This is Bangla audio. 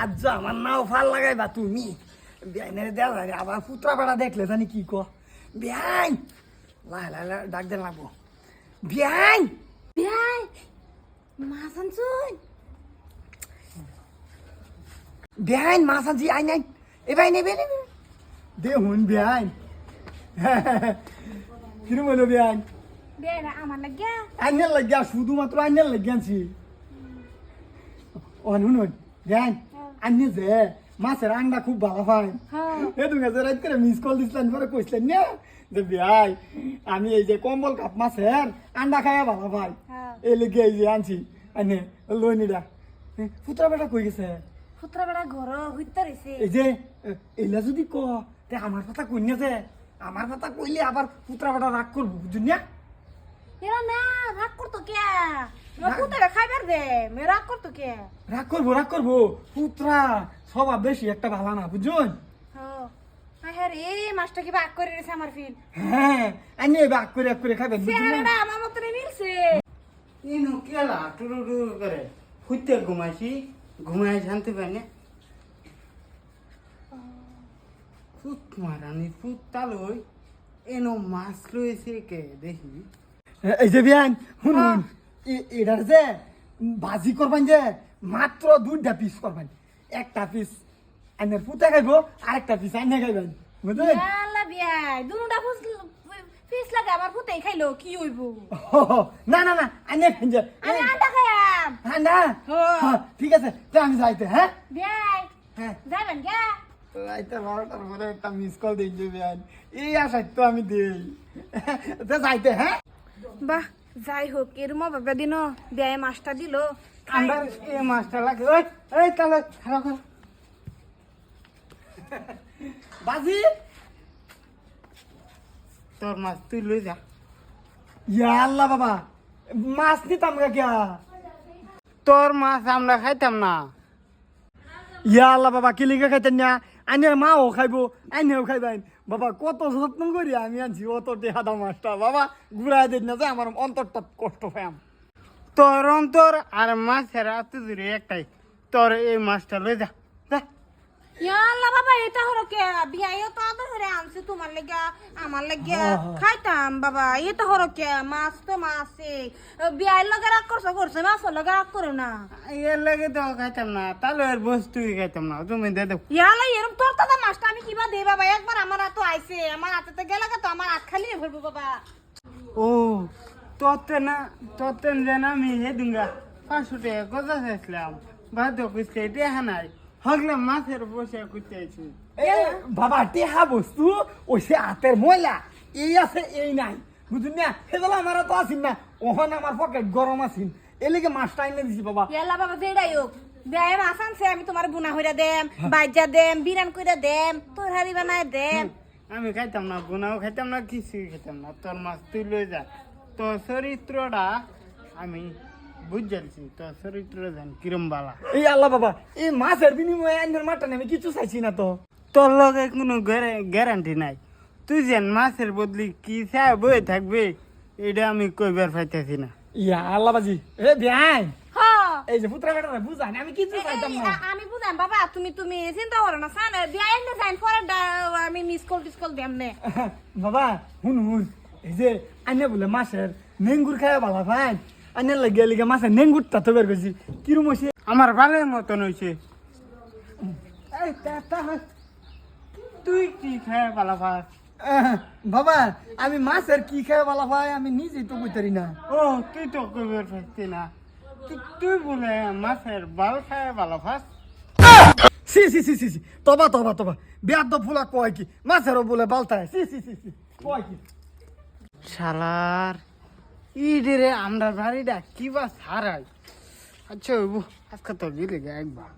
আজ আমার নাও ফাল লাগাইবা তুমি। বিয়াইনের দেওয়া যায় আবার পুত্রা বেড়া দেখলে জানি কি ক বিয়াই লাই লাই ডাক দেন লাগবো। বিয়াই বিয়াই মাছ আনছুন বিয়াই মাছ আনছি আই নাই। এবার নেবে নেবে দে হুন বিয়াই কিরম হলো বিয়াই বিয়াই না আমার লাগিয়া। আইনের লাগিয়া শুধুমাত্র আইনের লাগিয়া আনছি ও নুন বিয়াই আনি যে মাছের আন্ডা খুব ভালো পাই হ্যাঁ। এ তুমি রাত করে মিস কল দিছিলেন পরে কইছিলেন না যে বিয়াই আমি এই যে কম্বল কাপ মাছের আন্ডা খাইয়া ভালো পাই হ্যাঁ। এই লেগে এই যে আনছি আনে লইনিডা পুত্রা বেটা কই গেছে? ফুতরা বেড়া ঘর হইতে রইছে। এই যে এইলা যদি ক তে আমার কথা কই না যে আমার কথা কইলে আবার পুত্রা বেটা রাগ করব বুঝুন না? এরা না রাগ করতো কে? ফুতরা খাইবার দে মে রাগ করতো কে? রাগ করব রাগ করব। পুত্রা স্বভাব বেশি একটা ভালো না বুঝুন? হ্যাঁ রে মাছটা কি বাগ করে রেছে আমার ফিল? হ্যাঁ আনি বাগ করে এক করে খাবেন না? আমার মতনে মিলছে। ইনু কেলা টুরু টুরু করে। ফুটতে ঘুমাইছি ঘুমাই শান্তি পাই না। ফুট মারানি ফুট তালই এনো মাছ লইছে কে দেখি। এই যে বিয়ান শুনুন। এটার যে ভাজি করবেন যে মাত্র দুইটা পিস করবেন। একটা পিস আইনের পুতে খাইবো আরেকটা পিস আইনে খাইবেন। বুঝলেন? আল্লাহ বিয়াই দুটা ফুস ফিস লাগে আমার ফুতেই খাইলো কি হইব? না না না আইনে খাইন যে আমি আন্ডা খাইয়াম। হ্যাঁ না? হ্যাঁ। হ্যাঁ, ঠিক আছে তো আমি যাইতে হ্যাঁ? বিয়াই হ্যাঁ। যাবেন কে রাইতে বারোটার পরে একটা মিস কল দিন যে বিয়ান এই আশায় তো আমি দিই। তো যাইতে হ্যাঁ? বাহ যাই হোক এরম ভাবে দিন বিয়াই মাছটা দিল। আমরা এই মাছটা লাগে ওই ওই তাহলে খারাপ বাজি! তোর মাছ তুই লই যা। ইয়া আল্লাহ বাবা মাছ নিতাম গা তোর মাছ আমরা খাইতাম না। ইয়া আল্লাহ বাবা কিলিকে খাইতেন না। আইনের মাও খাইবো আইনেও খাইবেন বাবা, কত যত্ন করি আমি আনছি, অত টেহাদা মাছটা। বাবা ঘুরাই দিন না যে আমার অন্তরটা কষ্ট পাইম তোর অন্তর আর মাছের দূরে একটাই। তোর এই মাছটা লই যা যা। বাবা এটা হলো কে? বিয়াইও তো আদর করে আনছে তোমার লাগা আমার লাগা হ্যাঁ, হ্যাঁ। খাইতাম বাবা। এটা হলো কে? মাছ তো মাছে। বিয়াই লগে রাগ করছ করছে মাছ লগে রাগ করো না। এর লাগে তো খাইতাম না তাহলে এর বস্তুই খাইতাম না তুমি দে দেব ইয়ালা এরম তোর দাদা মাছটা আমি কিবা দেই বাবা? একবার আমার হাতে আইছে আমার হাতে গেলে তো আমার হাত খালি ভরবো বাবা। ও তোতে না তোতে যেন আমি হে দুঙ্গা পাঁচশো টাকা কথা চাইছিলাম। বাধ্য করতে দেখা নাই হগলে মাছের বসে করতে আইছি বাবা টেহা বস্তু ওই সে হাতের ময়লা এই আছে এই নাই। বুঝুন না? সেগুলো আমার তো আসিন না। ওখানে আমার পকেট গরম আসিন এলিকে মাছটা এনে দিছি বাবা। ইয়ালা বাবা যেটাই হোক। বিয়াই মাছ আনছে আমি তোমার বুনা হইরা দেম বাইজা দেম বিরান কইরা দেম তোর হারি বানায় দেম। আমি খাইতাম না গুনাও খাইতাম না কিছুই খাইতাম না। তোর মাছ তুই লই যা। তোর চরিত্রটা আমি বুঝাইছি তোর চরিত্র জান কিরম বালা। এই আল্লাহ বাবা এই মাছের বিনিময়ে আইনের মাঠটা আমি কিছু চাইছি না তো। তোর লগে কোনো গ্যারান্টি নাই। তুই যেন মাছের বদলি কি চাই বই থাকবে এটা আমি কইবার পাইতেছি না। ইয়া আল্লাহ বাজি এ বিয়াই হ। এই যে পুত্রা বেটা বুঝান আমি কিছু চাইতাম না। আমি বুঝাম বাবা তুমি তুমি চিন্তা করো না সান বিয়াই এনে যাইন পরে আমি মিস কল টিস কল নে। বাবা হুন হুন এই যে আইনে বলে মাছের নেঙ্গুর খায় ভালো ভাই। আইনে লাগে লিগে মাছের নেঙ্গুরটা তো বের করছি। কিরম হয়েছে আমার ভালোর মতন হয়েছে তুই কি খায় পালা ভাত? বাবা আমি মাছের কি খায় ভালো ভাই? আমি নিজেই তো বুঝতে না। ও তুই তো কইবার পারছি না। তুই বলে মাছের বাল খায় ভালো ভাত? সি সি সি সি সি তবা তবা তবা। বিয়ার তো ফুলা কয় কি? মাছেরও বলে বালতায় সি সি সি সি কয় কি? শালার। ইডেরে আমরা বাড়িটা কি বা সারাই? আচ্ছা আজকে তো গেলে একবার।